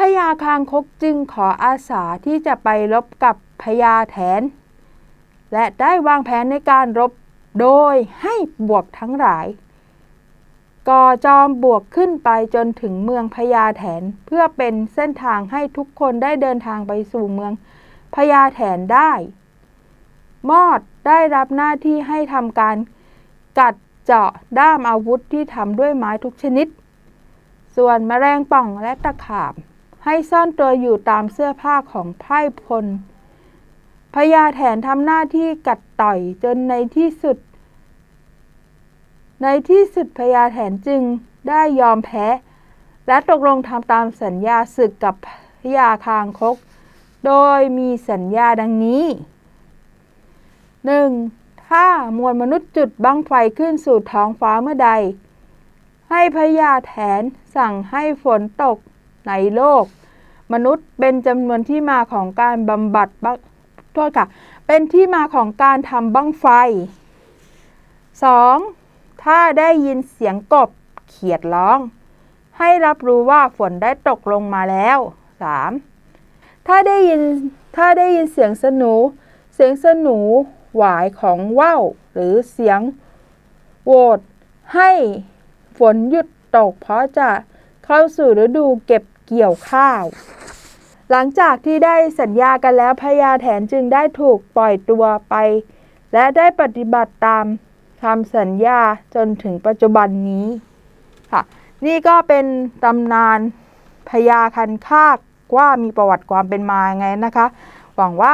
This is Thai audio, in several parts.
พญาคางคกจึงขออาสาที่จะไปรบกับพญาแถน และได้วางแผนในการรบโดยให้บวกทั้งหลายก่อจอมบวกขึ้นไปจนถึงเมืองพญาแถนเพื่อเป็นเส้นทางให้ทุกคนได้เดินทางไปสู่เมืองพญาแถนได้ มอดได้รับหน้าที่ให้ทำการกัดเจาะด้ามอาวุธที่ทำด้วยไม้ทุกชนิด ส่วนแมลงป่องและตะขาบ ให้ซ่อนตัวอยู่ตามเสื้อผ้าของไพร่พลพญาแถนทำหน้าที่กัดต่อยจนในที่สุด ในที่สุดพญาแถนจึงได้ยอมแพ้ และตกลงทำตามสัญญาศึกกับพญาคางคก โดยมีสัญญาดังนี้ 1. ถ้ามวลมนุษย์จุดบังไฟขึ้นสู่ท้องฟ้าเมื่อใด ให้พญาแถนสั่งให้ฝนตก ในโลก มนุษย์เป็นจำนวนที่มาของการบำบัดบังโทษค่ะ เป็นที่มาของการทำบั้งไฟ 2. ถ้าได้ยินเสียงกบเขียดร้อง ให้รับรู้ว่าฝนได้ตกลงมาแล้ว 3. ถ้าได้ยินถ้าได้ยินเสียงสนูเสียงสนูหวายของว่าวหรือเสียงโหวดให้ฝนหยุดตกเพราะจะ เข้าสู่ฤดูเก็บเกี่ยวข้าว หลังจากที่ได้สัญญากันแล้วพญาแถนจึงได้ถูกปล่อยตัวไป และได้ปฏิบัติตามคำสัญญาจนถึงปัจจุบันนี้ค่ะนี่ก็เป็นตำนานพญาคันคากว่ามีประวัติความเป็นมาไงนะคะ หวังว่า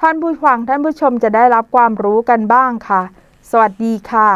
ท่านผู้ฟังท่านผู้ชมจะได้รับความรู้กันบ้างค่ะ สวัสดีค่ะ